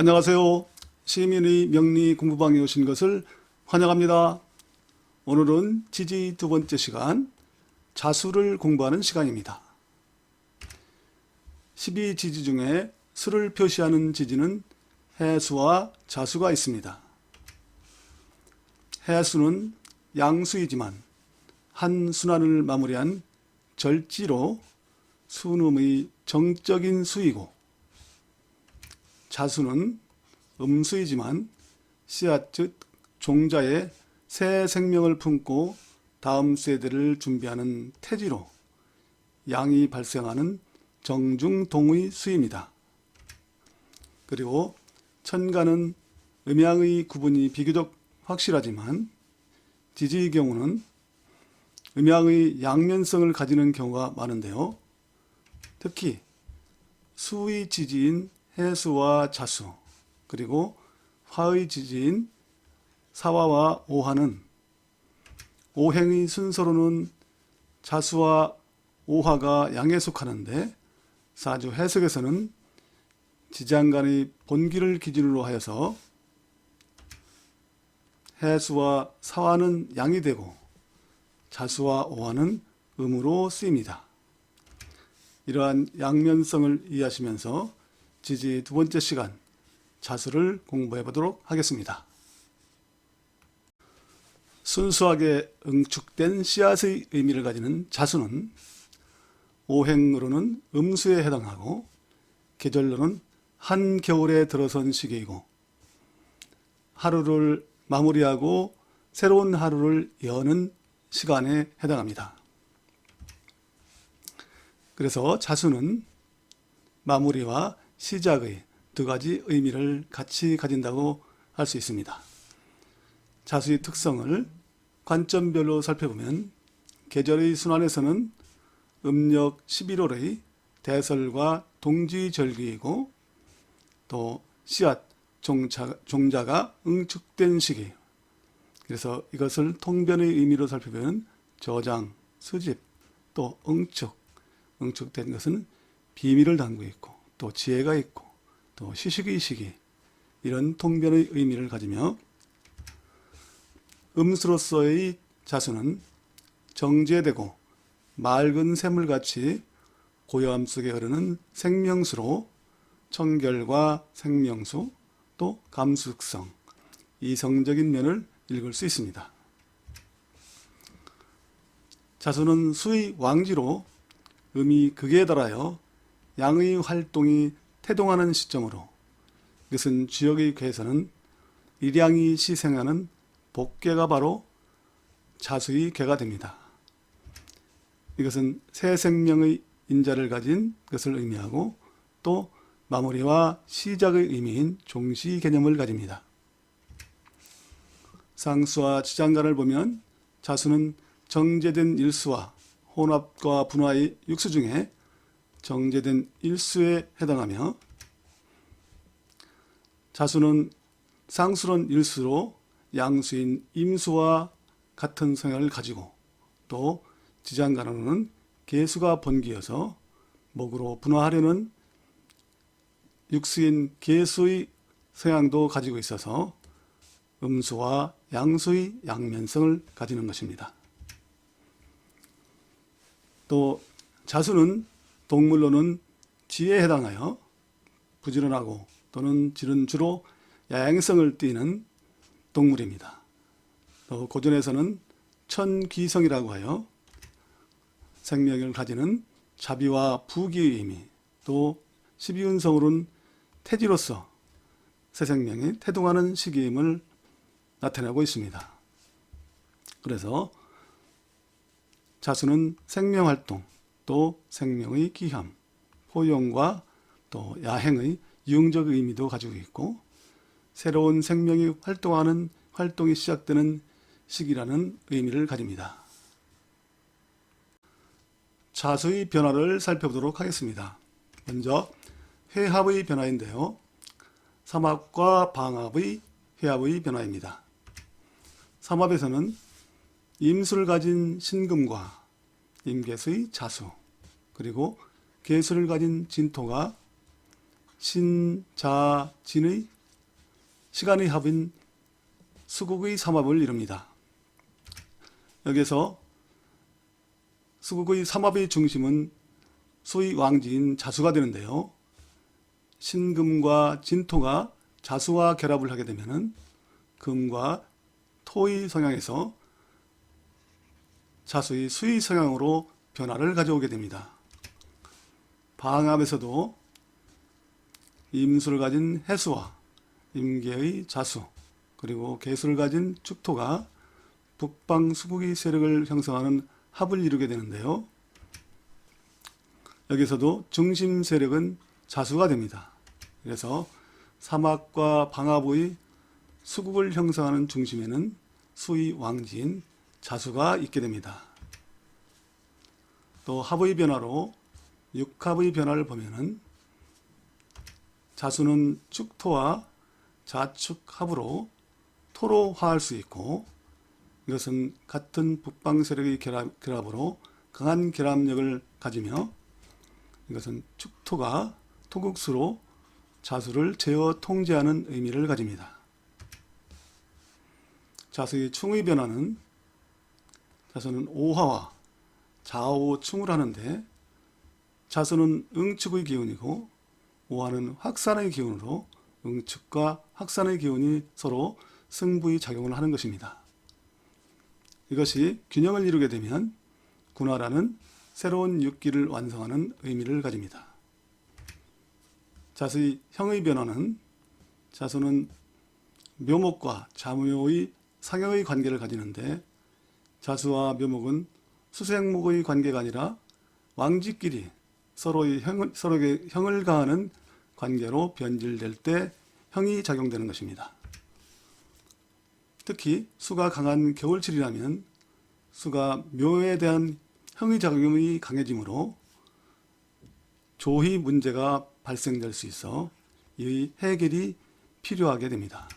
안녕하세요. 시민의 명리 공부방에 오신 것을 환영합니다. 오늘은 지지 두 번째 시간, 자수를 공부하는 시간입니다. 12지지 중에 수를 표시하는 지지는 해수와 자수가 있습니다. 해수는 양수이지만 한 순환을 마무리한 절지로 순음의 정적인 수이고 자수는 음수이지만 씨앗 즉 종자에 새 생명을 품고 다음 세대를 준비하는 태지로 양이 발생하는 정중동의 수입니다. 그리고 천간은 음양의 구분이 비교적 확실하지만 지지의 경우는 음양의 양면성을 가지는 경우가 많은데요. 특히 수의 지지인 해수와 자수 그리고 화의 지지인 사화와 오화는 오행의 순서로는 자수와 오화가 양에 속하는데 사주 해석에서는 지장간의 본기를 기준으로 하여서 해수와 사화는 양이 되고 자수와 오화는 음으로 쓰입니다. 이러한 양면성을 이해하시면서 지지 두 번째 시간 자수를 공부해 보도록 하겠습니다. 순수하게 응축된 씨앗의 의미를 가지는 자수는 오행으로는 음수에 해당하고 계절로는 한겨울에 들어선 시기이고 하루를 마무리하고 새로운 하루를 여는 시간에 해당합니다. 그래서 자수는 마무리와 시작의 두 가지 의미를 같이 가진다고 할 수 있습니다. 자수의 특성을 관점별로 살펴보면 계절의 순환에서는 음력 11월의 대설과 동지절기이고 또 씨앗 종자, 종자가 응축된 시기 그래서 이것을 통변의 의미로 살펴보면 저장, 수집, 또 응축 응축된 것은 비밀을 담고 있고 또 지혜가 있고 또 시식의 시기 이런 통변의 의미를 가지며 음수로서의 자수는 정제되고 맑은 샘물같이 고요함 속에 흐르는 생명수로 청결과 생명수 또 감숙성 이성적인 면을 읽을 수 있습니다. 자수는 수의 왕지로 음이 극에 달하여 양의 활동이 태동하는 시점으로 이것은 지역의 괴에서는 일양이 시생하는 복개가 바로 자수의 개가 됩니다. 이것은 새 생명의 인자를 가진 것을 의미하고 또 마무리와 시작의 의미인 종시 개념을 가집니다. 상수와 지장간을 보면 자수는 정제된 일수와 혼합과 분화의 육수 중에 정제된 일수에 해당하며 자수는 상수론 일수로 양수인 임수와 같은 성향을 가지고 또 지장간으로는 개수가 번기여서 목으로 분화하려는 육수인 개수의 성향도 가지고 있어서 음수와 양수의 양면성을 가지는 것입니다. 또 자수는 동물로는 지에 해당하여 부지런하고 또는 지는 주로 야행성을 띠는 동물입니다. 또 고전에서는 천귀성이라고 하여 생명을 가지는 자비와 부귀의 의미 또 십이운성으로는 태지로서 새 생명이 태동하는 시기임을 나타내고 있습니다. 그래서 자수는 생명활동 또 생명의 기함, 포용과 또 야행의 유흥적 의미도 가지고 있고 새로운 생명이 활동하는 활동이 시작되는 시기라는 의미를 가집니다. 자수의 변화를 살펴보도록 하겠습니다. 먼저 회합의 변화인데요. 삼합과 방합의 회합의 변화입니다. 삼합에서는 임수를 가진 신금과 임계수의 자수 그리고 계수를 가진 진토가 신자진의 시간의 합인 수국의 삼합을 이룹니다. 여기서 수국의 삼합의 중심은 수의 왕지인 자수가 되는데요. 신금과 진토가 자수와 결합을 하게 되면은 금과 토의 성향에서 자수의 수의 성향으로 변화를 가져오게 됩니다. 방압에서도 임수를 가진 해수와 임계의 자수 그리고 개수를 가진 축토가 북방 수국의 세력을 형성하는 합을 이루게 되는데요. 여기서도 중심 세력은 자수가 됩니다. 그래서 사막과 방압의 수국을 형성하는 중심에는 수의 왕지인 자수가 있게 됩니다. 또 합의 변화로 육합의 변화를 보면은 자수는 축토와 자축합으로 토로 화할 수 있고 이것은 같은 북방 세력의 결합, 결합 으로 강한 결합력을 가지며 이것은 축토가 토국수로 자수를 제어 통제하는 의미를 가집니다. 자수의 충의 변화는 자수는 오화와 좌오충을 하는데 자수는 응축의 기운이고 오화는 확산의 기운으로 응축과 확산의 기운이 서로 승부의 작용을 하는 것입니다. 이것이 균형을 이루게 되면 군화라는 새로운 육기를 완성하는 의미를 가집니다. 자수의 형의 변화는 자수는 묘목과 자묘의 상형의 관계를 가지는데 자수와 묘목은 수생목의 관계가 아니라 왕지끼리 서로의 형을, 서로에게 형을 가하는 관계로 변질될 때 형이 작용되는 것입니다. 특히 수가 강한 겨울철이라면 수가 묘에 대한 형의 작용이 강해지므로 조희 문제가 발생될 수 있어 이 해결이 필요하게 됩니다.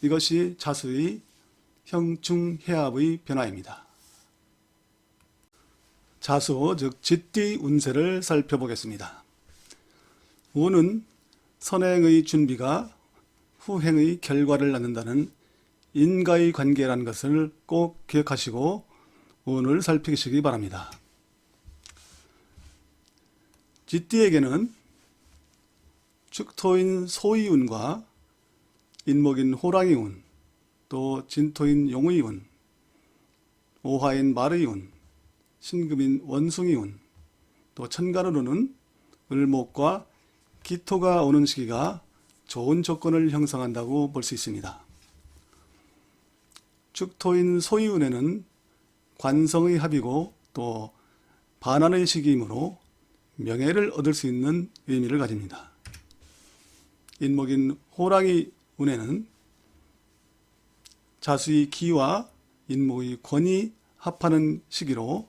이것이 자수의 형중해합의 변화입니다. 자수, 즉 짓뒤 운세를 살펴보겠습니다. 운은 선행의 준비가 후행의 결과를 낳는다는 인과의 관계라는 것을 꼭 기억하시고 운을 살피시기 바랍니다. 쥐띠에게는 축토인 소이운과 인목인 호랑이 운, 또 진토인 용의 운, 오화인 말의 운, 신금인 원숭이 운, 또 천간으로는 을목과 기토가 오는 시기가 좋은 조건을 형성한다고 볼 수 있습니다. 축토인 소이운에는 관성의 합이고 또 반환의 시기이므로 명예를 얻을 수 있는 의미를 가집니다. 인목인 호랑이 운에는 자수의 기와 인목의 권이 합하는 시기로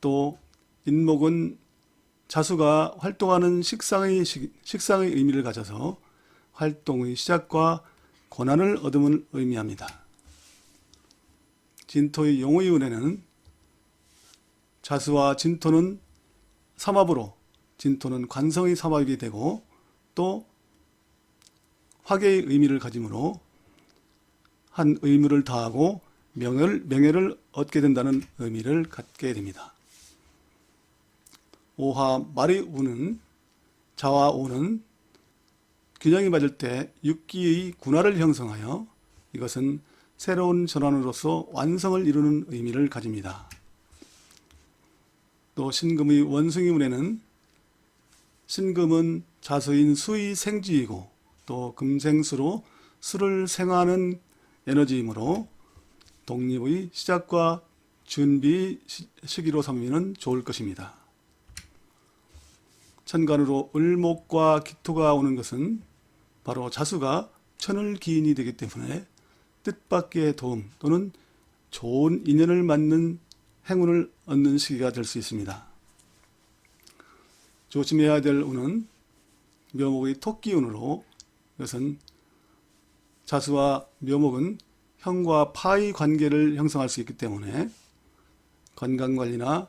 또 인목은 자수가 활동하는 식상의 시, 식상의 의미를 가져서 활동의 시작과 고난을 얻음을 의미합니다. 진토의 용의 운에는 자수와 진토는 삼합으로 진토는 관성의 삼합이 되고 또 화계의 의미를 가지므로 한 의무를 다하고 명예를, 명예를 얻게 된다는 의미를 갖게 됩니다. 오화 말의 우는 자와 오는 균형이 맞을 때 육기의 군화를 형성하여 이것은 새로운 전환으로서 완성을 이루는 의미를 가집니다. 또 신금의 원숭이 운에는 신금은 자수인 수의 생지이고 또 금생수로 수를 생하는 에너지이므로 독립의 시작과 준비 시기로 삼으면 좋을 것입니다. 천간으로 을목과 기토가 오는 것은 바로 자수가 천을 기인이 되기 때문에 뜻밖의 도움 또는 좋은 인연을 맞는 행운을 얻는 시기가 될 수 있습니다. 조심해야 될 운은 묘목의 토끼 운으로 이것은 자수와 묘목은 형과 파의 관계를 형성할 수 있기 때문에 건강관리나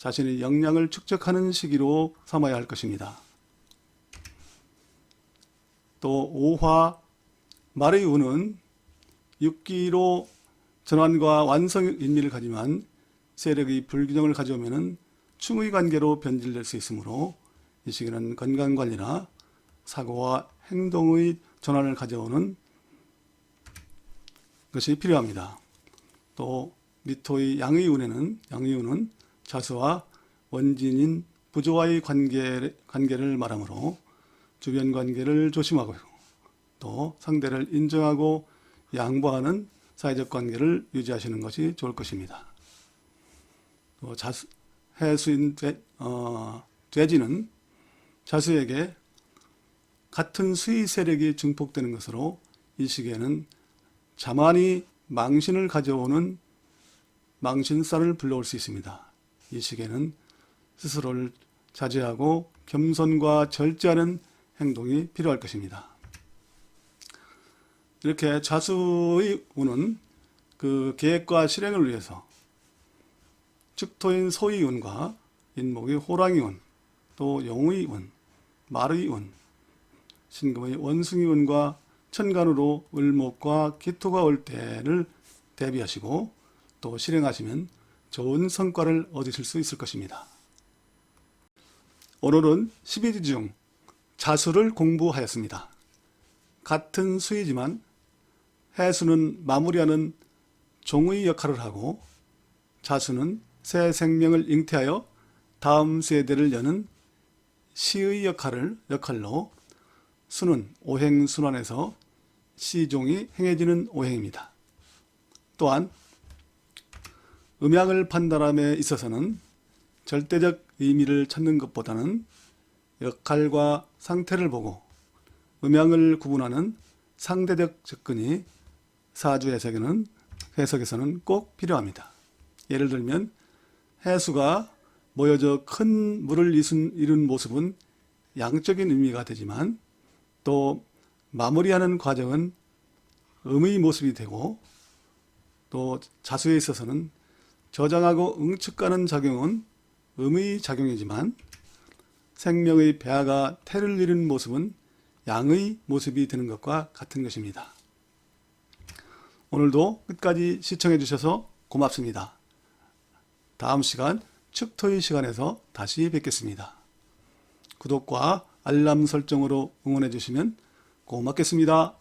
자신의 역량을 축적하는 시기로 삼아야 할 것입니다. 또 오화 말의 운은 육기로 전환과 완성 인미를 가지만 세력이 불균형을 가져오면은 충의 관계로 변질될 수 있으므로 이 시기는 건강 관리나 사고와 행동의 전환을 가져오는 것이 필요합니다. 또 미토의 양의 운에는 양의 운은 자수와 원진인 부조와의 관계, 관계를 말하므로 주변 관계를 조심하고 또 상대를 인정하고 양보하는 사회적 관계를 유지하시는 것이 좋을 것입니다. 또 자수, 해수인 돼, 어, 돼지는 자수에게 같은 수의 세력이 증폭되는 것으로 이 시기에는 자만이 망신을 가져오는 망신살을 불러올 수 있습니다. 이 시기에는 스스로를 자제하고 겸손과 절제하는 행동이 필요할 것입니다. 이렇게 자수의 운은 그 계획과 실행을 위해서 측토인 소의 운과 인목의 호랑이 운, 또 용의 운, 말의 운, 신금의 원숭이 운과 천간으로 을목과 기토가 올 때를 대비하시고 또 실행하시면 좋은 성과를 얻으실 수 있을 것입니다. 오늘은 12지 중 자수를 공부하였습니다. 같은 수이지만 해수는 마무리하는 종의 역할을 하고 자수는 새 생명을 잉태하여 다음 세대를 여는 시의 역할을 역할로 수는 오행순환에서 시종이 행해지는 오행입니다. 또한 음양을 판단함에 있어서는 절대적 의미를 찾는 것보다는 역할과 상태를 보고 음양을 구분하는 상대적 접근이 사주 해석에는 해석에서는 꼭 필요합니다. 예를 들면 해수가 모여져 큰 물을 이룬 모습은 양적인 의미가 되지만 또 마무리하는 과정은 음의 모습이 되고 또 자수에 있어서는 저장하고 응축가는 작용은 음의 작용이지만 생명의 배아가 태를 이룬 모습은 양의 모습이 되는 것과 같은 것입니다. 오늘도 끝까지 시청해 주셔서 고맙습니다. 다음 시간 축토의 시간에서 다시 뵙겠습니다. 구독과 알람 설정으로 응원해 주시면 고맙겠습니다.